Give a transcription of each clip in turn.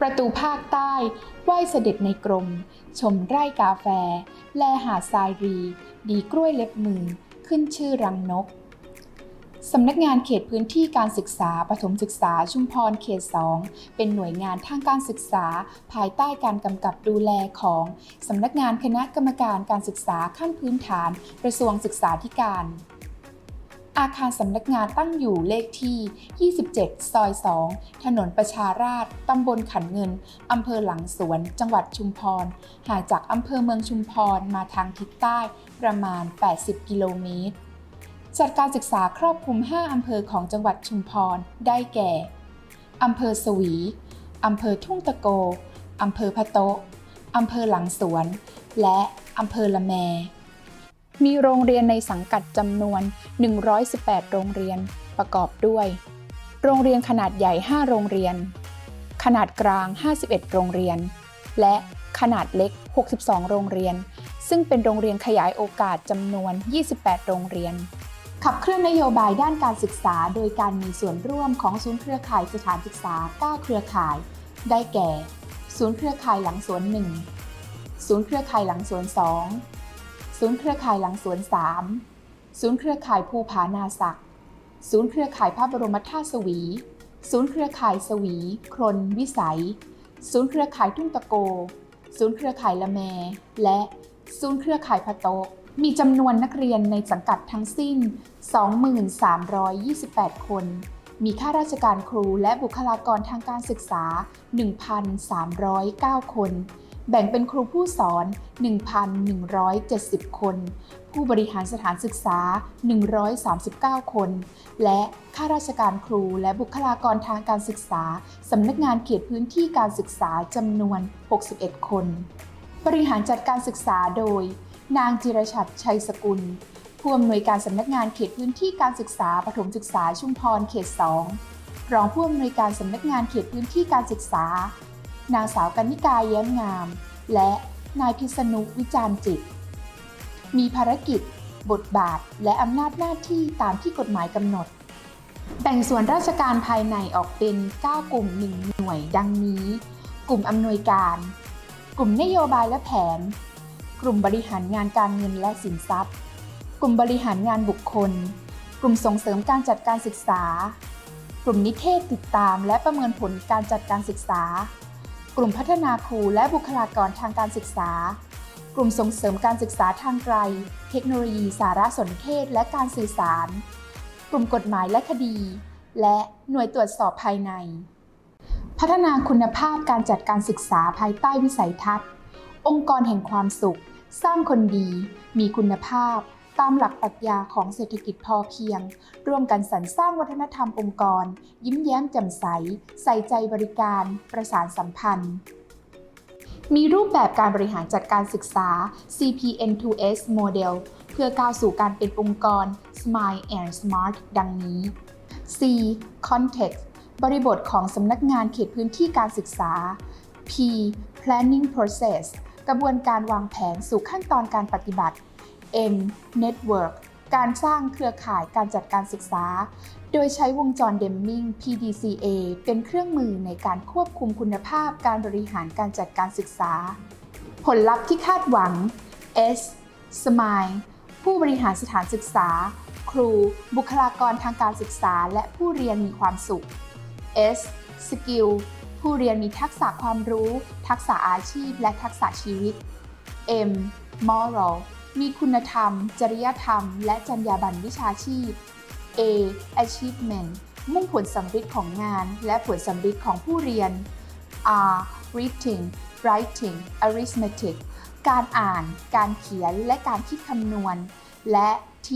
ประตูภาคใต้ไหว้เสด็จในกรม ชมไร่กาแฟ แลหาดทรายรี ดีกล้วยเล็บมือ ขึ้นชื่อรังนก สำนักงานเขตพื้นที่การศึกษาปฐมศึกษาชุมพรเขต 2 เป็นหน่วยงานทางการศึกษา ภายใต้การกำกับดูแลของ สำนักงานคณะกรรมการการศึกษาขั้นพื้นฐาน กระทรวงศึกษาธิการ อาคารสำนักงานตั้งอยู่เลขที่ 27 ซอย 2 ถนนประชาราษฎร์ตำบลขันเงิน อำเภอหลังสวน จังหวัดชุมพร ห่างจากอำเภอเมืองชุมพรมาทางทิศใต้ประมาณ 80 กิโลเมตร จัดการศึกษาครอบคลุม 5 อำเภอของจังหวัดชุมพร ได้แก่ อำเภอสวี อำเภอทุ่งตะโก อำเภอพะโต๊ะอำเภอหลังสวน และอำเภอละแม มีโรงเรียนในสังกัดจำนวน 118 โรงเรียนประกอบด้วย โรงเรียนขนาดใหญ่ 5 โรงเรียน ขนาดกลาง 51 โรงเรียน และขนาดเล็ก 62 โรงเรียน ซึ่งเป็นโรงเรียนขยายโอกาสจำนวน 28 โรงเรียน ขับเคลื่อนนโยบายด้านการศึกษา โดยการมีส่วนร่วมของศูนย์เครือข่ายสถานศึกษา 9 เครือข่าย ได้แก่ ศูนย์เครือข่ายหลังสวน 1 ศูนย์เครือข่ายหลังสวน 2 ศูนย์เครือข่ายหลังสวน 3 ศูนย์เครือข่ายภูผานาศักศูนย์เครือข่ายพระบรมธาตุสวี ศูนย์เครือข่ายสวี ครนวิสัย ศูนย์เครือข่ายทุ่งตะโก ศูนย์เครือข่ายละแม และศูนย์เครือข่ายพะโตะมีจำนวนนักเรียนในสังกัดทั้งสิ้น 2328 คน มีข้าราชการครูและบุคลากรทางการศึกษา 1,309 คน แบ่งเป็นครูผู้สอน 1,170 คน ผู้บริหารสถานศึกษา 139 คน และข้าราชการครูและบุคลากรทางการศึกษา สำนักงานเขตพื้นที่การศึกษาจำนวน 61 คน บริหารจัดการศึกษาโดย นางจิรชัดชัยสกุล ผู้อำนวยการสำนักงานเขตพื้นที่การศึกษาปฐมศึกษาชุมพรเขต 2 รองผู้อำนวยการสำนักงานเขตพื้นที่การศึกษา นางสาวกันนิกาแย้มงาม และนายพิษณุวิจารณ์จิต มีภารกิจ บทบาท และอำนาจหน้าที่ตามที่กฎหมายกำหนด แบ่งส่วนราชการภายในออกเป็น 9 กลุ่ม 1 หน่วย ดังนี้ กลุ่มอำนวยการ กลุ่มนโยบายและแผน กลุ่มบริหารงานการเงินและสินทรัพย์ กลุ่มบริหารงานบุคคล กลุ่มส่งเสริมการจัดการศึกษา กลุ่มนิเทศติดตาม และประเมินผลการจัดการศึกษา กลุ่มพัฒนาครูและบุคลากรทางการศึกษา กลุ่มส่งเสริมการศึกษาทางไกล เทคโนโลยีสารสนเทศและการสื่อสาร กลุ่มกฎหมายและคดี และหน่วยตรวจสอบภายใน พัฒนาคุณภาพการจัดการศึกษาภายใต้วิสัยทัศน์ องค์กรแห่งความสุข สร้างคนดี มีคุณภาพ ตามหลักปรัชญาของเศรษฐกิจพอเพียง ร่วมกันสรรสร้างวัฒนธรรมองค์กร ยิ้มแย้มแจ่มใส ใส่ใจบริการ ประสานสัมพันธ์ มีรูปแบบการบริหารจัดการศึกษา CPN2S Model เพื่อก้าวสู่การเป็นองค์กร Smile and Smart ดังนี้ C Context บริบทของสำนักงานเขตพื้นที่การศึกษา P Planning Process กระบวนการวางแผนสู่ขั้นตอนการปฏิบัติ N Network การสร้างเครือข่ายการจัดการศึกษา โดยใช้วงจรเดมมิง PDCA เป็นเครื่องมือในการควบคุมคุณภาพการบริหารการจัดการศึกษา ผลลัพธ์ที่คาดหวัง S Smile ผู้บริหารสถานศึกษา ครู บุคลากรทางการศึกษา และผู้เรียนมีความสุข S Skill ผู้เรียนมีทักษะความรู้ ทักษะอาชีพ และทักษะชีวิต M Moral มีคุณธรรม จริยธรรม และจรรยาบรรณวิชาชีพ A Achievement มุ่งผลสำเร็จของงาน และผลสำเร็จของผู้เรียน R Reading Writing Arithmetic การอ่าน การเขียน และการคิดคำนวณ และ T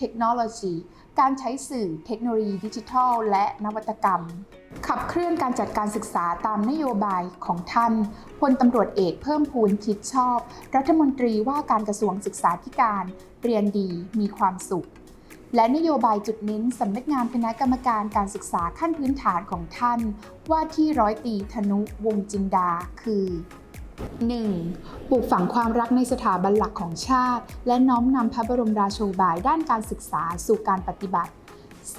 Technology การใช้สื่อเทคโนโลยีดิจิทัล และนวัตกรรม ขับเคลื่อนการจัดการศึกษาตามนโยบายของท่านพลตำรวจเอกเพิ่มพูนคิดชอบ รัฐมนตรีว่าการกระทรวงศึกษาธิการ เรียนดีมีความสุข และนโยบายจุดเน้นสำนักงานคณะกรรมการการศึกษาขั้นพื้นฐานของท่าน ว่าที่ร้อยตรีธนุวงจินดา คือ 1. ปลูกฝังความรักในสถาบันหลักของชาติ และน้อมนำพระบรมราโชบายด้านการศึกษาสู่การปฏิบัติ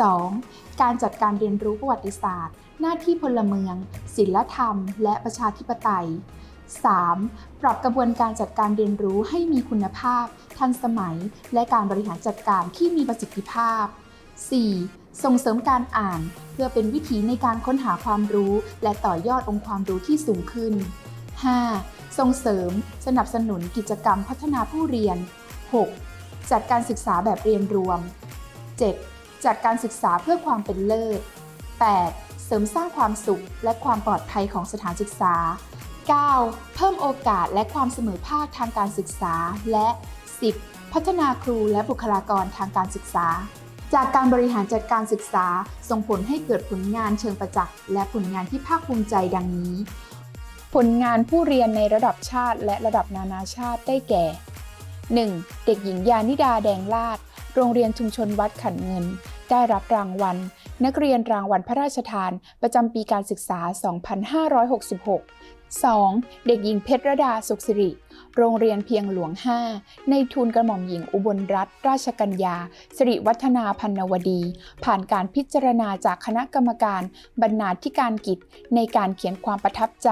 2. การจัดการเรียนรู้ประวัติศาสตร์ หน้าที่พลเมือง ศิลธรรม และประชาธิปไตย 3. ปรับกระบวนการจัดการเรียนรู้ให้มีคุณภาพ ทันสมัย และการบริหารจัดการที่มีประสิทธิภาพ 4. ส่งเสริมการอ่าน เพื่อเป็นวิธีในการค้นหาความรู้ และต่อยอดองค์ความรู้ที่สูงขึ้น 5. ส่งเสริม สนับสนุนกิจกรรมพัฒนาผู้เรียน 6. จัดการศึกษาแบบเรียนรวม 7. จัดการศึกษาเพื่อความเป็นเลิศ 8. เสริมสร้างความสุขและความปลอดภัยของสถานศึกษา 9. เพิ่มโอกาสและความเสมอภาคทางการศึกษา และ 10. พัฒนาครูและบุคลากรทางการศึกษา จากการบริหารจัดการศึกษา ส่งผลให้เกิดผลงานเชิงประจักษ์และผลงานที่ภาคภูมิใจดังนี้ ผลงานผู้เรียนในระดับชาติและระดับนานาชาติได้แก่ 1. เด็กหญิงยานิดาแดงลาด โรงเรียนชุมชนวัดขันเงิน ได้รับรางวัล นักเรียนรางวัลพระราชทาน ประจำปีการศึกษา 2566 2. เด็กหญิงเพชรดาสุขสิริ โรงเรียนเพียงหลวง 5 ในทุนกระหม่อมหญิงอุบลรัตนราชกัญญา สิริวัฒนาพันนวดี ผ่านการพิจารณาจากคณะกรรมการ บรรณาธิการกิจ ในการเขียนความประทับใจ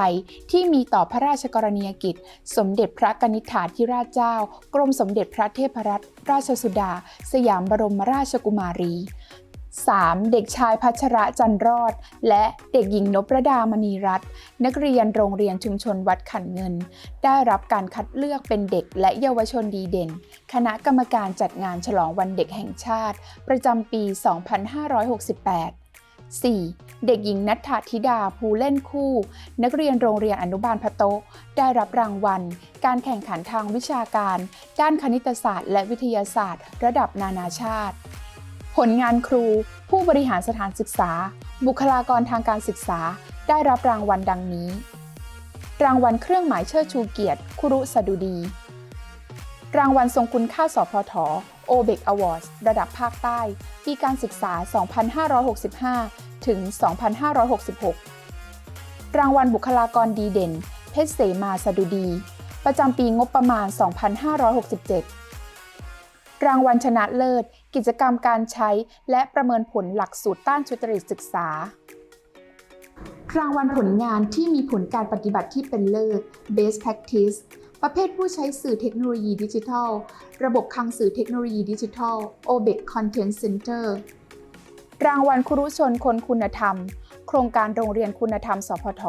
ที่มีต่อพระราชกรณียกิจ สมเด็จพระกนิษฐาธิราชเจ้า กรมสมเด็จพระเทพรัตนราชสุดา สยามบรมราชกุมารี 3. เด็กชายพัชระจันรอด และเด็กหญิงนพระดามณีรัตน์นักเรียนโรงเรียนชุมชนวัดขันเงิน ได้รับการคัดเลือกเป็นเด็กและเยาวชนดีเด่น คณะกรรมการจัดงานฉลองวันเด็กแห่งชาติ ประจำปี 2568 4. เด็กหญิงนัทธธิดาภูเล่นคู่ นักเรียนโรงเรียนอนุบาลพะโตะได้รับรางวัล การแข่งขันทางวิชาการ ด้านคณิตศาสตร์ และวิทยาศาสตร์ ระดับนานาชาติ ผลงานครู ผู้บริหารสถานศึกษา บุคลากรทางการศึกษา ได้รับรางวัลดังนี้ รางวัลเครื่องหมายเชิดชูเกียรติ คุรุสดุดี รางวัลทรงคุณค่าสพทโอเบกอวอร์ดระดับภาคใต้ ปีการศึกษา 2565 ถึง 2566 รางวัลบุคลากรดีเด่น เพชรเสมาสดุดี ประจำปีงบประมาณ 2567 รางวัลชนะเลิศ กิจกรรมการใช้และประเมินผลหลักสูตรต้านทุจริตศึกษารางวัลผลงานที่มีผลการปฏิบัติที่เป็นเลิศ Best Practice ประเภทผู้ใช้สื่อเทคโนโลยีดิจิทัล ระบบคลังสื่อเทคโนโลยีดิจิทัล OBEC Content Center รางวัลครุชนคนคุณธรรม โครงการโรงเรียนคุณธรรม สพท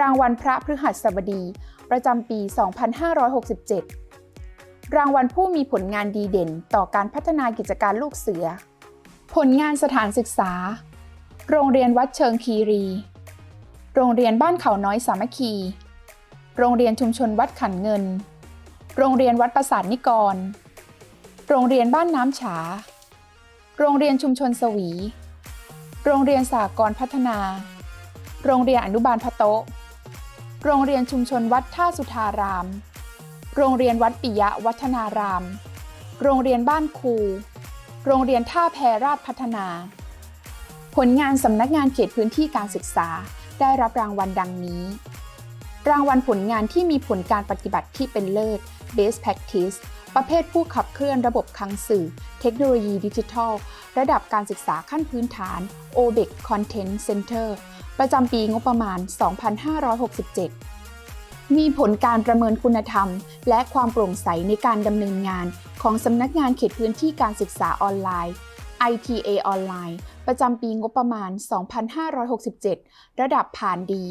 รางวัลพระพฤหัสบดี ประจำปี 2567 รางวัลผู้มีผลงานดีเด่นต่อการพัฒนากิจการลูกเสือ ผลงานสถานศึกษา โรงเรียนวัดเชิงคีรี โรงเรียนบ้านเขาน้อยสามัคคี โรงเรียนชุมชนวัดขันเงิน โรงเรียนวัดประสาทนิกร โรงเรียนบ้านน้ำฉา โรงเรียนชุมชนสวี โรงเรียนสากรพัฒนา โรงเรียนอนุบาลพะโต๊ะโรงเรียนชุมชนวัดท่าสุทาราม โรงเรียนวัดปิยะวัฒนาราม โรงเรียนบ้านคู โรงเรียนท่าแพราชพัฒนา ผลงานสำนักงานเขตพื้นที่การศึกษาได้รับรางวัลดังนี้ รางวัลผลงานที่มีผลการปฏิบัติที่เป็นเลิศ Best Practice ประเภทผู้ขับเคลื่อนระบบคลังสื่อ เทคโนโลยีดิจิทัล ระดับการศึกษาขั้นพื้นฐาน OBEC Content Center ประจำปีงบประมาณ 2567 มีผลการประเมินคุณธรรม และความโปร่งใสในการดำเนินงานของสำนักงานเขตพื้นที่การศึกษาออนไลน์ ITA ออนไลน์ ประจำปีงบประมาณ 2567 ระดับผ่านดี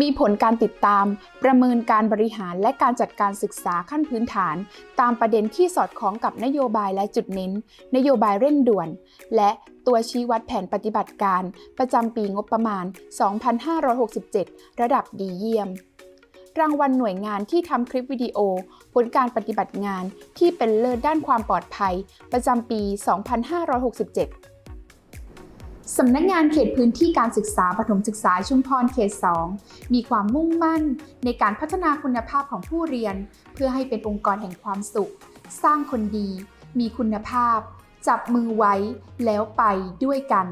มีผลการติดตาม ประเมินการบริหารและการจัดการศึกษาขั้นพื้นฐาน ตามประเด็นที่สอดคล้องกับนโยบายและจุดเน้น นโยบายเร่งด่วน และตัวชี้วัดแผนปฏิบัติการ ประจำปีงบประมาณ 2567 ระดับดีเยี่ยม รางวัลหน่วยงานที่ทำคลิปวิดีโอ ผลการปฏิบัติงานที่เป็นเลิศด้านความปลอดภัย ประจำปี 2567 สำนักงานเขตพื้นที่การศึกษาปฐมศึกษาชุมพรเขต 2 มีความมุ่งมั่นในการพัฒนาคุณภาพของผู้เรียน เพื่อให้เป็นองค์กรแห่งความสุข สร้างคนดี มีคุณภาพ จับมือไว้แล้วไปด้วยกัน